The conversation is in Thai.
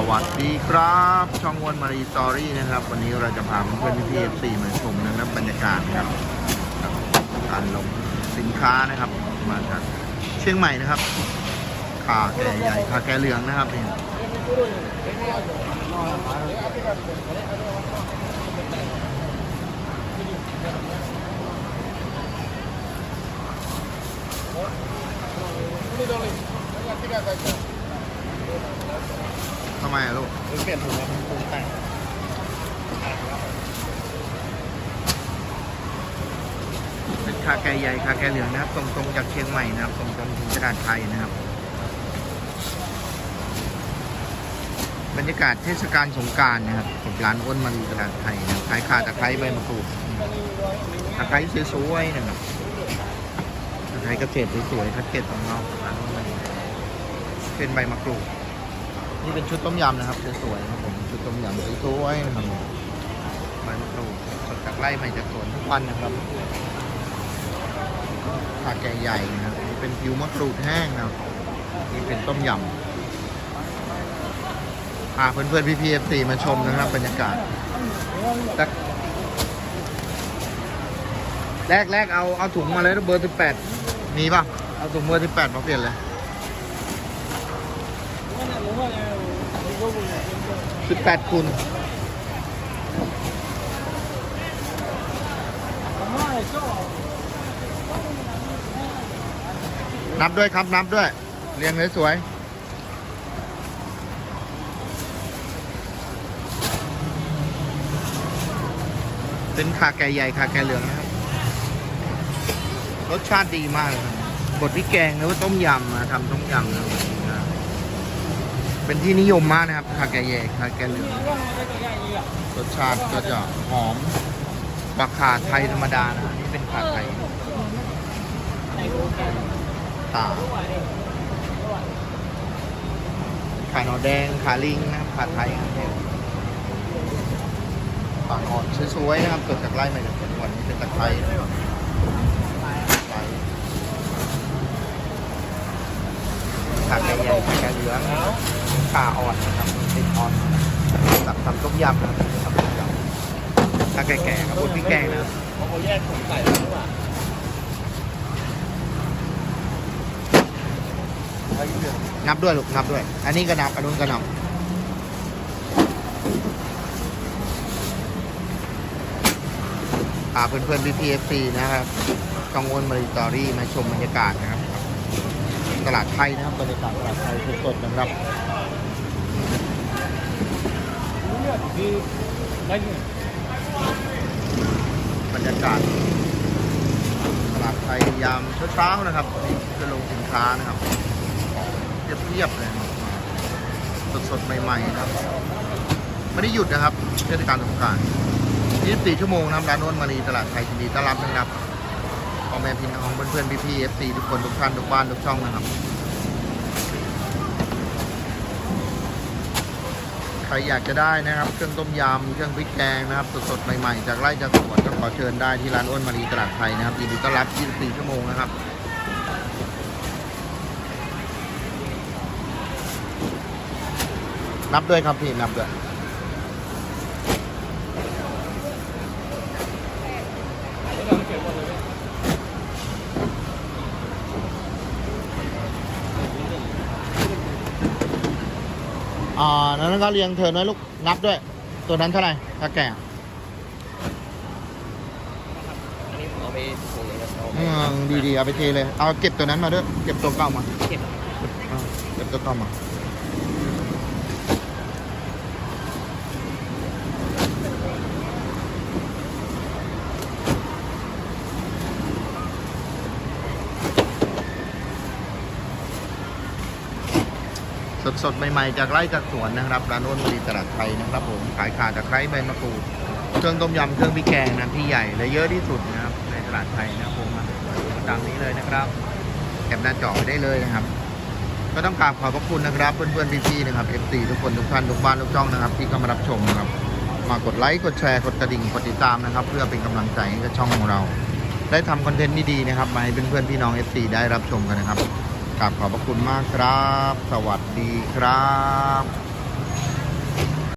สวัสดีครับ ช่องวันมารีสตอรี่นะครับ วันนี้เราจะพาเพื่อนๆพี่เอฟซีมาชมนะครับบรรยากาศครับการลงสินค้านะครับ มาจากเชียงใหม่นะครับขาแก่ใหญ่ขาแก่เหลืองนะครับนี่ทำไมอะลูกเปลี่ยนถุงแล้วถุงแต่งเป็นคาแก่ใหญ่คาแก่เหลืองนะครับส่งตรงจากเชียงใหม่นะครับส่งตรงถึงตลาดไทยนะครับ บรรยากาศเทศกาลสงการนะครับกับร้านอ้นมารีตลาดไทยนะขายขาตะไคร้ใบมะกรูดตะไคร้สวยๆนะครับตะไคร้เกษตรสวยๆคัดเกตของเราร้านอ้นมารีเป็นใบมะกรูด นี่เป็นชุดต้มยำนะครับสวยๆนะครับผมชุดต้มยำสวยๆนะครับใบมะกรูดสดจากไร่ใหม่จากสวนทุกวันนะครับผักแก่ใหญ่นะครับนี่เป็นผิวมะกรูดแห้งนะครับนี่เป็นต้มยำพาเพื่อนๆพี่พีเอฟซีมาชมนะครับบรรยากาศแรกแรกเอาเอาถุงมาเลยนเบอร์สิบแปดมีป่ะ เอาถุงเบอร์สิบแปดมาเปลี่ยนเลย สิบแปดคูณนับด้วยครับ นับด้วย เรียงเลยสวยเป็นขาแก่ใหญ่ขาแก่เหลืองนะครับ รสชาติดีมากเลยครับบดพริกแกงหรือว่าต้มยำนะทำต้มยำนะครับ เป็นที่นิยมมากนะครับขาแก่ใหญ่ขาแก่เหลืองรสชาติก็จะหอมกว่าขาไทยธรรมดานะนี่เป็นขาไทยตาขาหนอแดงขาลิงนะครับขาไทยครับปากอ่อนสวยๆนะครับเกิดจากไร่มาจากสวนวันนี้เป็นตะไคร้นะครับตะไคร้ขาไก่ใหญ่ขาไก่เหลือง ขาอ่อนนะครับติดอ่อนตับทำต้มยำนะครับทำต้มยำถ้าแก่ๆครับบนพริกแกงนะครับเพราะเขาแยกถุงใส่แล้วหรือเปล่านับด้วยลูกนับด้วย อันนี้ก็นับอันนู้นก็นับพาเพื่อนๆพี่พีเอฟซีนะครับกังวลมาริตอรี่มาชมบรรยากาศนะครับ ตลาดไทยนะครับบรรยากาศตลาดไทยสดๆนะครับบรรยากาศตลาดไทยยามเช้าๆนะครับนี่จะลงสินค้านะครับเรียบๆเลยสดๆใหม่ๆนะครับไม่ได้หยุดนะครับเทศกาลสงกรานต์24ชั่วโมงนะครับร้านโน้นมารีตลาดไทยยินดีต้อนรับนะครับ อแม่พี่น้องเพื่อนๆพี่ๆ FC ทุกคนทุกท่านทุกบ้านทุกช่องนะครับ ใครอยากจะได้นะครับ เครื่องต้มยำเครื่องพริกแกงนะครับ สดๆใหม่ๆ จากไร่จากสวนก็ขอเชิญได้ที่ร้านอ้นมารีตลาดไทยนะครับยินดีต้อนรับ 24 ชั่วโมงนะครับนับด้วยครับพี่นับด้วย อ่านั้นก็เรียงเธอน้อยลูกนับด้วย ตัวนั้นเท่าไหร่ถ้าแก่อันนี้ผมเอาไปถุงเลยครับเอาอืมดีๆเอาไปเทเลย เอาเก็บตัวนั้นมาด้วย เก็บตัวเก่ามา เก็บ เก็บตัวเก่ามา สดๆ ใหม่ ๆ จากไร่จากสวนนะครับร้านโน้นบุรีตลาดไทยนะครับผมขายขาตะไคร้ใบมะกรูดเครื่องต้มยำเครื่องพริกแกงนะที่ใหญ่และเยอะที่สุดนะครับในตลาดไทยนะครับผมดังนี้เลยนะครับแคปหน้าจอไว้ได้เลยนะครับ ก็ต้องกราบขอบพระคุณนะครับ เพื่อนๆพี่ๆนะครับ FC ทุกคนทุกท่านทุกบ้านทุกช่องนะครับ ที่เข้ามารับชมนะครับ มากดไลค์กดแชร์กดกระดิ่งกดติดตามนะครับ เพื่อเป็นกำลังใจให้กับช่องของเรา ได้ทำคอนเทนต์ดีๆนะครับมาให้เพื่อนๆพี่น้อง FC ได้รับชมกันนะครับ กราบขอบพระคุณมากครับ สวัสดีครับ